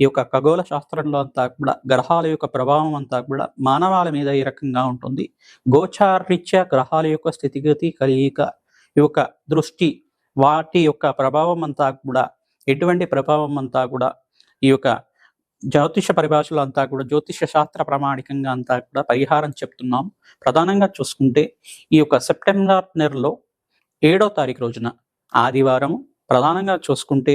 ఈ యొక్క ఖగోళ శాస్త్రంలో అంతా కూడా గ్రహాల యొక్క ప్రభావం అంతా కూడా మానవాల మీద ఈ రకంగా ఉంటుంది. గోచారీత్యా గ్రహాల యొక్క స్థితిగతి కలియిక ఈ యొక్క దృష్టి వాటి యొక్క ప్రభావం అంతా కూడా ఎటువంటి ప్రభావం అంతా కూడా ఈ యొక్క జ్యోతిష పరిభాషలో అంతా కూడా జ్యోతిష శాస్త్ర ప్రామాణికంగా అంతా కూడా పరిహారం చెప్తున్నాం. ప్రధానంగా చూసుకుంటే ఈ యొక్క సెప్టెంబర్ నెలలో ఏడో తారీఖు రోజున ఆదివారం ప్రధానంగా చూసుకుంటే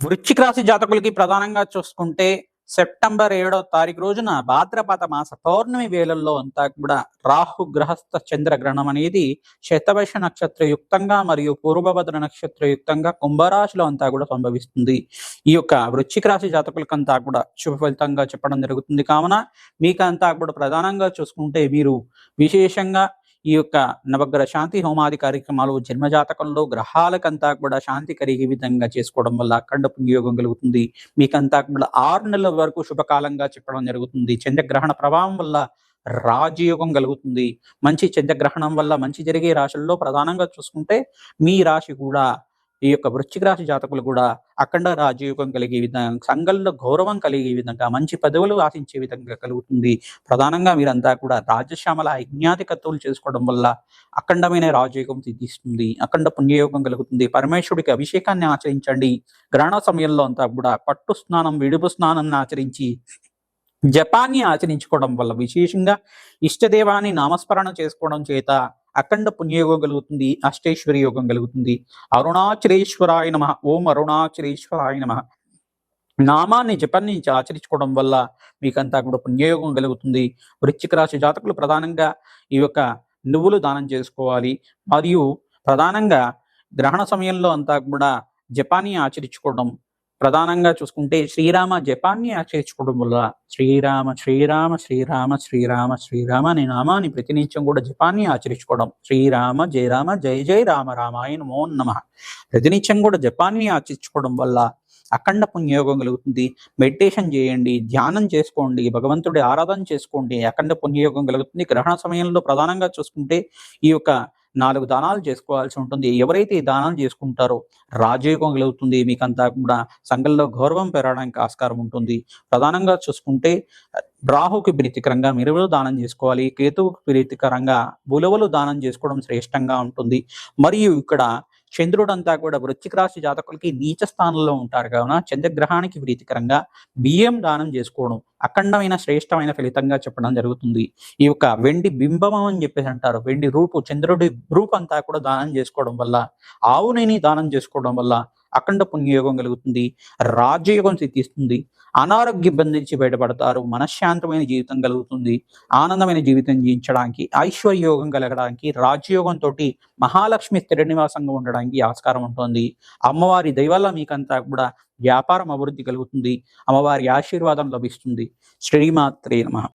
వృశ్చిక రాశి జాతకులకి ప్రధానంగా చూసుకుంటే సెప్టెంబర్ ఏడో తారీఖు రోజున భాద్రపద మాస పౌర్ణమి వేళల్లో అంతా కూడా రాహు గ్రహస్థ చంద్రగ్రహణం అనేది శతవశ నక్షత్ర యుక్తంగా మరియు పూర్వభద్ర నక్షత్ర యుక్తంగా కుంభరాశిలో అంతా కూడా సంభవిస్తుంది. ఈ యొక్క వృశ్చిక రాశి జాతకులకంతా కూడా శుభ ఫలితంగా చెప్పడం జరుగుతుంది. కావున మీకంతా కూడా ప్రధానంగా చూసుకుంటే మీరు విశేషంగా ఈ యొక్క నవగ్రహ శాంతి హోమాది కార్యక్రమాలు జన్మజాతకంలో గ్రహాలకంతా కూడా శాంతి కలిగే విధంగా చేసుకోవడం వల్ల అఖండ పుణ్యయోగం కలుగుతుంది. మీకంతా కూడా ఆరు నెలల వరకు శుభకాలంగా చెప్పడం జరుగుతుంది. చంద్రగ్రహణ ప్రభావం వల్ల రాజయోగం కలుగుతుంది. మంచి చంద్రగ్రహణం వల్ల మంచి జరిగే రాశుల్లో ప్రధానంగా చూసుకుంటే మీ రాశి కూడా ఈ యొక్క వృశ్చిక రాశి జాతకులు కూడా అఖండ రాజయోగం కలిగే విధంగా సంఘంలో గౌరవం కలిగే విధంగా మంచి పదవులు ఆశించే విధంగా కలుగుతుంది. ప్రధానంగా మీరంతా కూడా రాజశ్యామల యజ్ఞాధికత్తులు చేసుకోవడం వల్ల అఖండమైన రాజయోగం సిద్ధిస్తుంది. అఖండ పుణ్యయోగం కలుగుతుంది. పరమేశ్వరుడికి అభిషేకాన్ని ఆచరించండి. గ్రహణ సమయంలో అంతా కూడా పట్టు స్నానం విడుపు స్నానాన్ని ఆచరించి జపాన్ని ఆచరించుకోవడం వల్ల విశేషంగా ఇష్టదేవాన్ని నామస్మరణ చేసుకోవడం చేత అఖండ పుణ్యయోగం కలుగుతుంది అష్టేశ్వరి యోగం కలుగుతుంది. అరుణాచలేశ్వరాయ నమ. ఓం అరుణాచలేశ్వరాయ నమ. నామాన్ని జపాన్ని ఆచరించుకోవడం వల్ల మీకంతా కూడా పుణ్యయోగం కలుగుతుంది. వృశ్చిక రాశి జాతకులు ప్రధానంగా ఈ యొక్క నువ్వులు దానం చేసుకోవాలి. మరియు ప్రధానంగా గ్రహణ సమయంలో అంతా కూడా జపాన్ని ఆచరించుకోవడం ప్రధానంగా చూసుకుంటే శ్రీరామ జపాన్ని ఆచరించుకోవడం వల్ల శ్రీరామ శ్రీరామ శ్రీరామ శ్రీరామ శ్రీరామ అనే నామాన్ని ప్రతినిత్యం కూడా జపాన్ని ఆచరించుకోవడం. శ్రీరామ జయరామ జయ జయ రామ రామాయ నమో. నమ ప్రతినిత్యం కూడా జపాన్ని ఆచరించుకోవడం వల్ల అఖండ పుణ్యయోగం కలుగుతుంది. మెడిటేషన్ చేయండి ధ్యానం చేసుకోండి భగవంతుడి ఆరాధన చేసుకోండి అఖండ పుణ్యయోగం కలుగుతుంది. గ్రహణ సమయంలో ప్రధానంగా చూసుకుంటే ఈ యొక్క నాలుగు దానాలు చేసుకోవాల్సి ఉంటుంది. ఎవరైతే ఈ దానాలు చేసుకుంటారో రాజయోగం కలుగుతుంది. మీకంతా కూడా సంఘంలో గౌరవం పెరగడానికి ఆస్కారం ఉంటుంది. ప్రధానంగా చూసుకుంటే రాహుకి ప్రీతికరంగా మిరువులు దానం చేసుకోవాలి. కేతువుకి ప్రీతికరంగా బులవలు దానం చేసుకోవడం శ్రేష్టంగా ఉంటుంది. మరియు ఇక్కడ చంద్రుడు అంతా కూడా వృశ్చిక రాశి జాతకులకి నీచ స్థానంలో ఉంటారు. కావున చంద్రగ్రహానికి ప్రీతికరంగా బియ్యం దానం చేసుకోవడం అఖండమైన శ్రేష్టమైన ఫలితంగా చెప్పడం జరుగుతుంది. ఈ యొక్క వెండి బింబమం అని చెప్పేసి అంటారు. వెండి రూపు చంద్రుడి రూపు అంతా కూడా దానం చేసుకోవడం వల్ల ఆవునేని దానం చేసుకోవడం వల్ల అఖండ పుణ్యయోగం కలుగుతుంది రాజయోగం సిద్ధిస్తుంది అనారోగ్య ఇబ్బంది నుంచి బయటపడతారు మనశ్శాంతమైన జీవితం కలుగుతుంది ఆనందమైన జీవితం జీవించడానికి ఐశ్వర్యోగం కలగడానికి రాజయోగంతో మహాలక్ష్మి స్థిర నివాసంగా ఉండడానికి ఆస్కారం ఉంటుంది. అమ్మవారి దైవల్ల మీకంతా కూడా వ్యాపారం అభివృద్ధి కలుగుతుంది అమ్మవారి ఆశీర్వాదం లభిస్తుంది. శ్రీమాత్రే నమ.